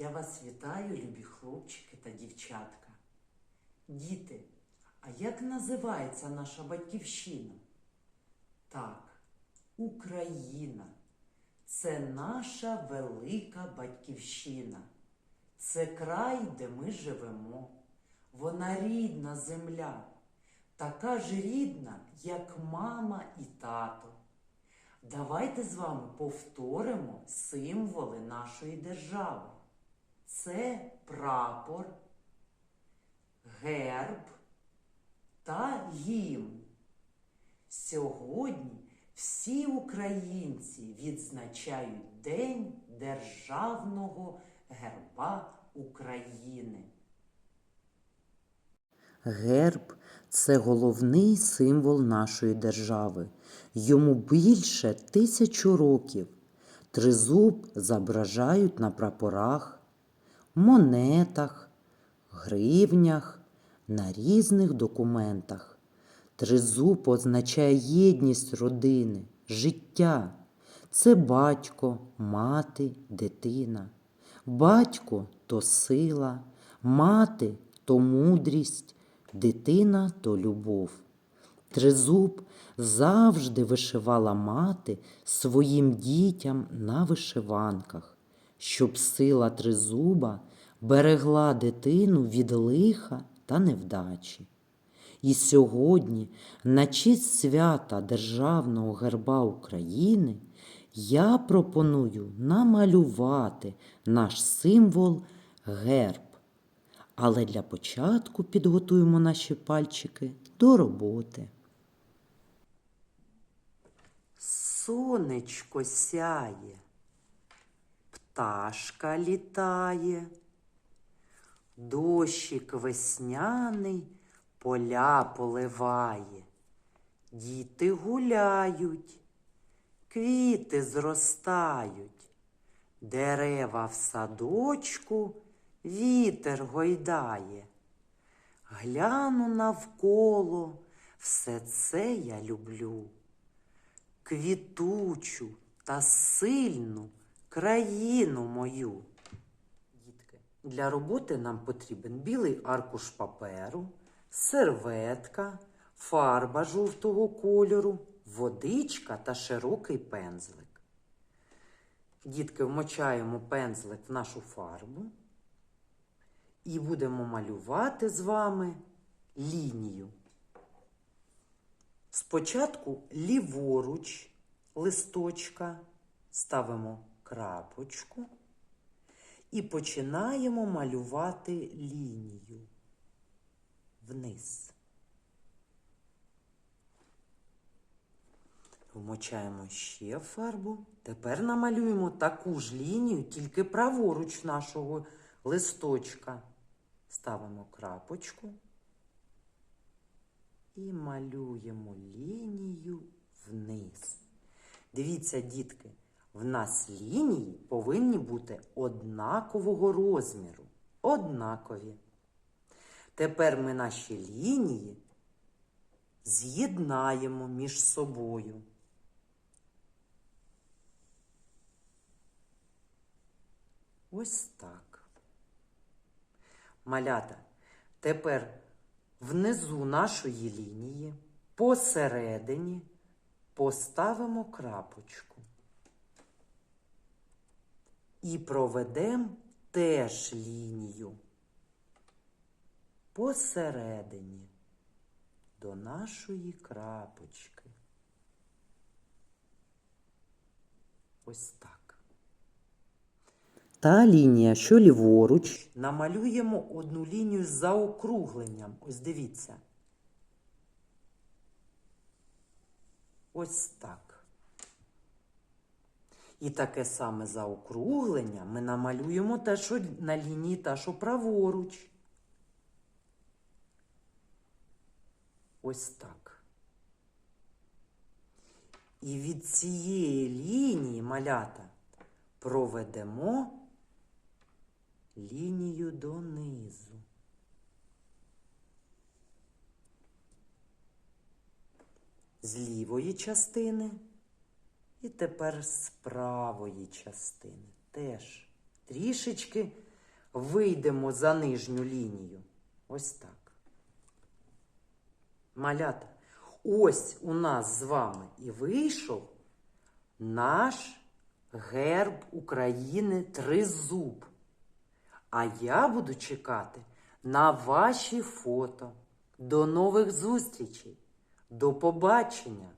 Я вас вітаю, любі хлопчики та дівчатка. Діти, а як називається наша батьківщина? Так, Україна. Це наша велика батьківщина. Це край, де ми живемо. Вона рідна земля, така ж рідна, як мама і тато. Давайте з вами повторимо символи нашої держави. Це прапор, герб та гімн. Сьогодні всі українці відзначають День Державного герба України. Герб це головний символ нашої держави. Йому більше тисячу років. Тризуб зображають на прапорах, монетах, гривнях, на різних документах. Тризуб означає єдність родини, життя. Це батько, мати, дитина. Батько то сила, мати то мудрість, дитина то любов. Тризуб завжди вишивала мати своїм дітям на вишиванках, щоб сила тризуба берегла дитину від лиха та невдачі. І сьогодні, на честь свята Державного герба України, я пропоную намалювати наш символ герб. Але для початку підготуємо наші пальчики до роботи. Сонечко сяє, пташка літає, дощик весняний поля поливає, діти гуляють, квіти зростають, дерева в садочку вітер гойдає. Гляну навколо, все це я люблю. Квітучу та сильну країну мою. Дітки, для роботи нам потрібен білий аркуш паперу, серветка, фарба жовтого кольору, водичка та широкий пензлик. Дітки, вмочаємо пензлик в нашу фарбу і будемо малювати з вами лінію. Спочатку ліворуч листочка ставимо крапочку і починаємо малювати лінію вниз. Вмочаємо ще фарбу. Тепер намалюємо таку ж лінію, тільки праворуч нашого листочка. Ставимо крапочку і малюємо лінію вниз. Дивіться, дітки, в нас лінії повинні бути однакового розміру. Однакові. Тепер ми наші лінії з'єднаємо між собою. Ось так. Малята, тепер внизу нашої лінії посередині поставимо крапочку. І проведемо теж лінію посередині до нашої крапочки. Ось так. Та лінія, що ліворуч, Намалюємо одну лінію з заокругленням. Ось дивіться. Ось так. І таке саме заокруглення ми намалюємо те, що на лінії та, що праворуч. Ось так. І від цієї лінії малята проведемо лінію донизу. З лівої частини і тепер з правої частини. Теж трішечки вийдемо за нижню лінію. Ось так. Малята, ось у нас з вами і вийшов наш герб України тризуб. А я буду чекати на ваші фото. До нових зустрічей. До побачення!